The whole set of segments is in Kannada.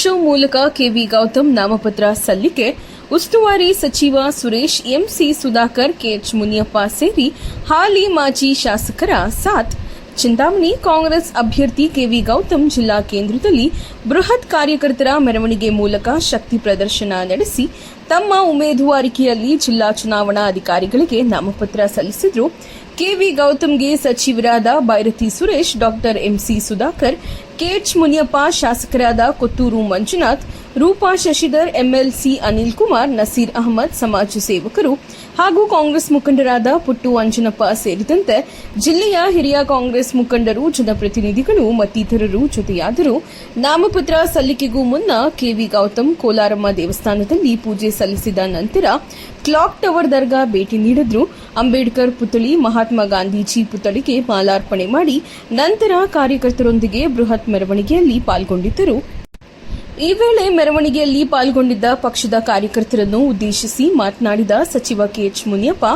ಶೋ ಮೂಲಕ ಕೆವಿ ಗೌತಮ್ ನಾಮಪತ್ರ ಸಲ್ಲಿಕೆ. ಉಸ್ತುವಾರಿ ಸಚಿವ ಸುರೇಶ್, ಎಂಸಿ ಸುಧಾಕರ್ ಕೆಎಚ್ ಮುನಿಯಪ್ಪ ಸೇರಿ ಹಾಲಿ ಮಾಜಿ ಶಾಸಕರ ಸಾಥ್. ಚಿಂತಾಮಣಿ ಕಾಂಗ್ರೆಸ್ ಅಭ್ಯರ್ಥಿ ಕೆವಿ ಗೌತಮ್ ಜಿಲ್ಲಾ ಕೇಂದ್ರದಲ್ಲಿ ಬೃಹತ್ ಕಾರ್ಯಕರ್ತರ ಮೆರವಣಿಗೆ ಮೂಲಕ ಶಕ್ತಿ ಪ್ರದರ್ಶನ ನಡೆಸಿ, ತಮ್ಮ ಉಮೇದುವಾರಿಕೆಯಲ್ಲಿ ಜಿಲ್ಲಾ ಚುನಾವಣಾ ಅಧಿಕಾರಿಗಳಿಗೆ ನಾಮಪತ್ರ ಸಲ್ಲಿಸಿದ್ರು. ಕೆವಿ ಗೌತಮ್ಗೆ ಸಚಿವರಾದ Byrathi Suresh, doctor MC Sudhakar KH Muniyappa ಶಾಸಕರಾದ ಕೊತ್ತೂರು ಮಂಜುನಾಥ್, ರೂಪಾ ಶಶಿಧರ್, ಎಂಎಲ್ಸಿ ಅನಿಲ್ ಕುಮಾರ್, ನಸೀರ್ ಅಹಮದ್ ಸಮಾಜ ಸೇವಕರು ಹಾಗೂ ಕಾಂಗ್ರೆಸ್ ಮುಖಂಡರಾದ ಪುಟ್ಟು ಅಂಜನಪ್ಪ ಸೇರಿದಂತೆ ಜಿಲ್ಲೆಯ ಹಿರಿಯ ಕಾಂಗ್ರೆಸ್ ಮುಖಂಡರು, ಜನಪ್ರತಿನಿಧಿಗಳು, ಮತ್ತಿತರರು ಜೊತೆಯಾದರು ನಾಮಪತ್ರ ಸಲ್ಲಿಕೆಗೂ ಮುನ್ನ ಕೆವಿ ಗೌತಮ್ ಕೋಲಾರಮ್ಮ ದೇವಸ್ಥಾನದಲ್ಲಿ ಪೂಜೆ ಸಲ್ಲಿಸಿದ ನಂತರ ಕ್ಲಾಕ್ ಟವರ್ ದರ್ಗಾ ಭೇಟಿ ನೀಡಿದ್ರು. ಅಂಬೇಡ್ಕರ್ ಪುತ್ಥಳಿ, ಮಹಾತ್ಮ ಗಾಂಧೀಜಿ ಪುತ್ಥಳಿಗೆ ಮಾಲಾರ್ಪಣೆ ಮಾಡಿ ನಂತರ ಕಾರ್ಯಕರ್ತರೊಂದಿಗೆ ಬೃಹತ್ ಮೆರವಣಿಗೆಯಲ್ಲಿ ಪಾಲ್ಗೊಂಡಿದ್ದರು. ಈ ವೇಳೆ ಮೆರವಣಿಗೆಯಲ್ಲಿ ಪಾಲ್ಗೊಂಡಿದ್ದ ಪಕ್ಷದ ಕಾರ್ಯಕರ್ತರನ್ನು ಉದ್ದೇಶಿಸಿ ಮಾತನಾಡಿದ ಸಚಿವ KH Muniyappa,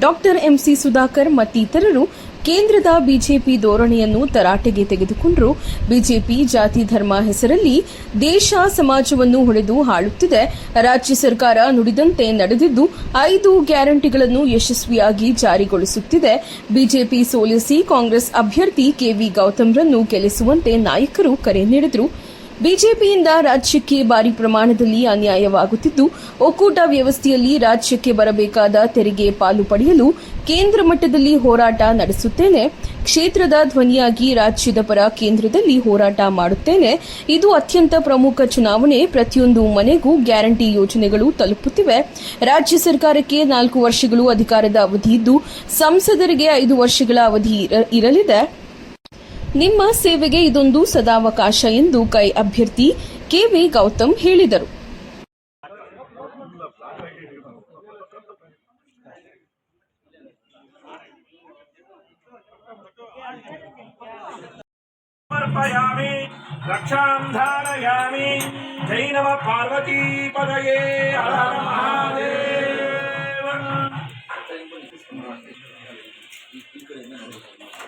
doctor MC Sudhakar ಮತ್ತಿತರರು ಕೇಂದ್ರದ ಬಿಜೆಪಿ ಧೋರಣೆಯನ್ನು ತರಾಟೆಗೆ ತೆಗೆದುಕೊಂಡರು. ಬಿಜೆಪಿ ಜಾತಿ ಧರ್ಮ ಹೆಸರಲ್ಲಿ ದೇಶ ಸಮಾಜವನ್ನು ಹೊಡೆದು ಹಾಳುತ್ತಿದೆ. ರಾಜ್ಯ ಸರ್ಕಾರ ನುಡಿದಂತೆ ನಡೆದಿದ್ದು ಐದು ಗ್ಯಾರಂಟಿಗಳನ್ನು ಯಶಸ್ವಿಯಾಗಿ ಜಾರಿಗೊಳಿಸುತ್ತಿದೆ. ಬಿಜೆಪಿ ಸೋಲಿಸಿ ಕಾಂಗ್ರೆಸ್ ಅಭ್ಯರ್ಥಿ ಕೆವಿ ಗೌತಮ್ರನ್ನು ಗೆಲ್ಲಿಸುವಂತೆ ನಾಯಕರು ಕರೆ ನೀಡಿದರು. ಬಿಜೆಪಿಯಿಂದ ರಾಜ್ಯಕ್ಕೆ ಭಾರಿ ಪ್ರಮಾಣದಲ್ಲಿ ಅನ್ಯಾಯವಾಗುತ್ತಿದ್ದು, ಒಕ್ಕೂಟ ವ್ಯವಸ್ಥೆಯಲ್ಲಿ ರಾಜ್ಯಕ್ಕೆ ಬರಬೇಕಾದ ತೆರಿಗೆ ಪಾಲು ಪಡೆಯಲು ಕೇಂದ್ರ ಮಟ್ಟದಲ್ಲಿ ಹೋರಾಟ ನಡೆಸುತ್ತೇನೆ. ಕ್ಷೇತ್ರದ ಧ್ವನಿಯಾಗಿ ರಾಜ್ಯದ ಪರ ಕೇಂದ್ರದಲ್ಲಿ ಹೋರಾಟ ಮಾಡುತ್ತೇನೆ. ಇದು ಅತ್ಯಂತ ಪ್ರಮುಖ ಚುನಾವಣೆ. ಪ್ರತಿಯೊಂದು ಮನೆಗೂ ಗ್ಯಾರಂಟಿ ಯೋಜನೆಗಳು ತಲುಪುತ್ತಿವೆ. ರಾಜ್ಯ ಸರ್ಕಾರಕ್ಕೆ ನಾಲ್ಕು ವರ್ಷಗಳು ಅಧಿಕಾರದ ಅವಧಿ ಇದ್ದು, ಸಂಸದರಿಗೆ ಐದು ವರ್ಷಗಳ ಅವಧಿ ಇರ- ಇರಲಿದೆ. ನಿಮ್ಮ ಸೇವೆಗೆ ಇದೊಂದು ಸದಾವಕಾಶ ಎಂದು ಕೈ ಅಭ್ಯರ್ಥಿ ಕೆವಿ ಗೌತಮ್ ಹೇಳಿದರು. ಪಾರ್ವತಿ ಪದಯೇ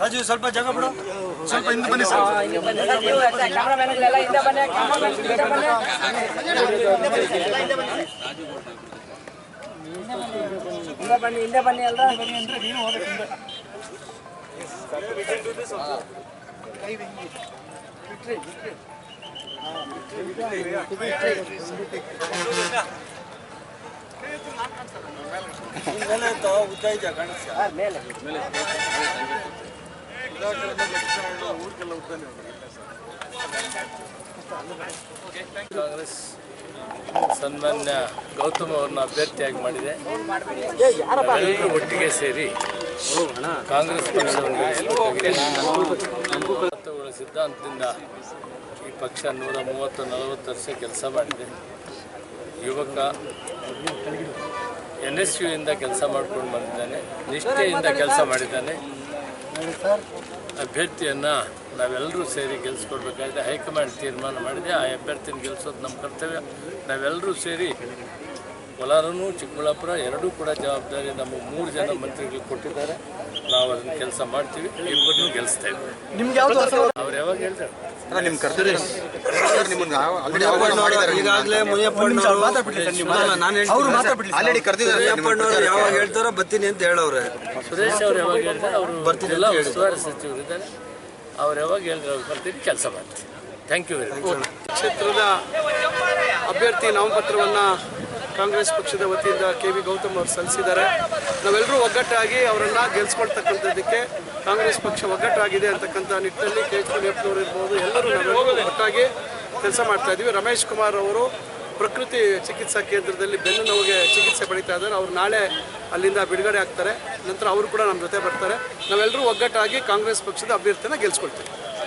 ರಾಜು ಸ್ವಲ್ಪ ಜಾಗ ಬಿಡು. ಸ್ವಲ್ಪ ಹಿಂದೆ ಬನ್ನಿ ಸರ್. ಬನ್ನಿ ಹಿಂದೆ ಬನ್ನಿ ಅಲ್ರ ಮೇಲೆ ಇತ್ತು, ಬಿಟ್ರಿ ಬಿಟ್ರಿ ಕಾಂಗ್ರೆಸ್ ಸನ್ಮಾನ್ಯ ಗೌತಮ್ ಅವ್ರನ್ನ ಅಭ್ಯರ್ಥಿಯಾಗಿ ಮಾಡಿದೆ. ಎಲ್ಲರೂ ಒಟ್ಟಿಗೆ ಸೇರಿ ಕಾಂಗ್ರೆಸ್ ಗೆಲ್ಲಿಸಬೇಕಾಗಿದೆ. ಸಿದ್ಧಾಂತದಿಂದ ಈ ಪಕ್ಷ ನೂರ ಮೂವತ್ತು ನಲವತ್ತು ವರ್ಷ ಕೆಲಸ ಮಾಡಿದೆ. ಯುವಕ ಎನ್ ಎಸ್ ಯುಯಿಂದ ಕೆಲಸ ಮಾಡ್ಕೊಂಡು ಬಂದಿದ್ದಾನೆ ನಿಷ್ಠೆಯಿಂದ ಕೆಲಸ ಮಾಡಿದ್ದಾನೆ. ಅಭ್ಯರ್ಥಿಯನ್ನು ನಾವೆಲ್ಲರೂ ಸೇರಿ ಗೆಲ್ಲಿಸ್ಕೊಡ್ಬೇಕಾಗಿದೆ ಹೈಕಮಾಂಡ್ ತೀರ್ಮಾನ ಮಾಡಿದೆ ಆ ಅಭ್ಯರ್ಥಿನ ಗೆಲ್ಲಿಸೋದು ನಮ್ಮ ಕರ್ತವ್ಯ. ನಾವೆಲ್ಲರೂ ಸೇರಿ ಕೋಲಾರನೂ ಚಿಕ್ಕಬಳ್ಳಾಪುರ ಎರಡೂ ಕೂಡ ಜವಾಬ್ದಾರಿ ನಮ್ಮ ಮೂರು ಜನ ಮಂತ್ರಿಗಳು ಕೊಟ್ಟಿದ್ದಾರೆ. ನಾವು ಅದನ್ನು ಕೆಲಸ ಮಾಡ್ತೀವಿ ಇಬ್ಬರನ್ನೂ ಗೆಲ್ಲಿಸ್ತೇವೆ ನಿಮ್ಗೆ ಯಾವ್ದು ಅವ್ರು ಯಾವಾಗ ಹೇಳ್ತಾರೆ? ನಿಮ್ ಕರ್ದಿರಿ ನಿಮ್ಮನ್ನ ಆಲ್ರೆಡಿ ಅವಾಯ್ಡ್ ಮಾಡಿದ್ದಾರೆ ಈಗಾಗಲೇ ಮುನಿಯಪ್ಪಣ್ಣವರು ನಾನು ಅವ್ರು ಮಾತಾಡ್ಬಿಡ್ಲಿ ಆಲ್ರೆಡಿ ಕರ್ದಿದ್ದಾರೆ ಮುನಿಯಪ್ಪಣ್ಣವರು ಯಾವಾಗ ಹೇಳ್ತಾರೋ ಬರ್ತೀನಿ ಅಂತ ಹೇಳವ್ರೆ. ಸುರೇಶ್ ಅವ್ರು ಯಾವಾಗ ಹೇಳ್ತಾರೆ ಅವರು ಎಲ್ಲ ಉಸ್ತುವಾರಿ ಸಚಿವರಿದ್ದಾರೆ ಅವ್ರು ಯಾವಾಗ ಹೇಳಿದ್ರೆ ಅವ್ರು ಬರ್ತೀವಿ ಕೆಲಸ ಮಾಡ್ತೀನಿ. ಥ್ಯಾಂಕ್ ಯು ವೆರಿ ಮಚ್ ಕ್ಷೇತ್ರದ ಅಭ್ಯರ್ಥಿ ನಾಮಪತ್ರವನ್ನು ಕಾಂಗ್ರೆಸ್ ಪಕ್ಷದ ವತಿಯಿಂದ ಕೆ ವಿ ಗೌತಮ್ ಅವರು ಸಲ್ಲಿಸಿದ್ದಾರೆ. ನಾವೆಲ್ಲರೂ ಒಗ್ಗಟ್ಟಾಗಿ ಅವರನ್ನು ಗೆಲ್ಸ್ಕೊಳ್ತಕ್ಕಂಥದ್ದಕ್ಕೆ ಕಾಂಗ್ರೆಸ್ ಪಕ್ಷ ಒಗ್ಗಟ್ಟಾಗಿದೆ ಅಂತಕ್ಕಂಥ ನಿಟ್ಟಿನಲ್ಲಿ ಕೆ ಎಚ್ ಮುನಿಯಪ್ಪನವರು ಇರ್ಬೋದು, ಎಲ್ಲರೂ ನಾವೆಲ್ಲರೂ ಒಟ್ಟಾಗಿ ಕೆಲಸ ಮಾಡ್ತಾ ಇದ್ದೀವಿ. ರಮೇಶ್ ಕುಮಾರ್ ಅವರು ಪ್ರಕೃತಿ ಚಿಕಿತ್ಸಾ ಕೇಂದ್ರದಲ್ಲಿ ಬೆನ್ನು ನೋವಿಗೆ ಚಿಕಿತ್ಸೆ ಪಡಿತಾ ಇದ್ದಾರೆ. ಅವ್ರು ನಾಳೆ ಅಲ್ಲಿಂದ ಬಿಡುಗಡೆ ಆಗ್ತಾರೆ. ನಂತರ ಅವರು ಕೂಡ ನಮ್ಮ ಜೊತೆ ಬರ್ತಾರೆ. ನಾವೆಲ್ಲರೂ ಒಗ್ಗಟ್ಟಾಗಿ ಕಾಂಗ್ರೆಸ್ ಪಕ್ಷದ ಅಭ್ಯರ್ಥಿನ ಗೆಲ್ಸ್ಕೊಳ್ತೀವಿ.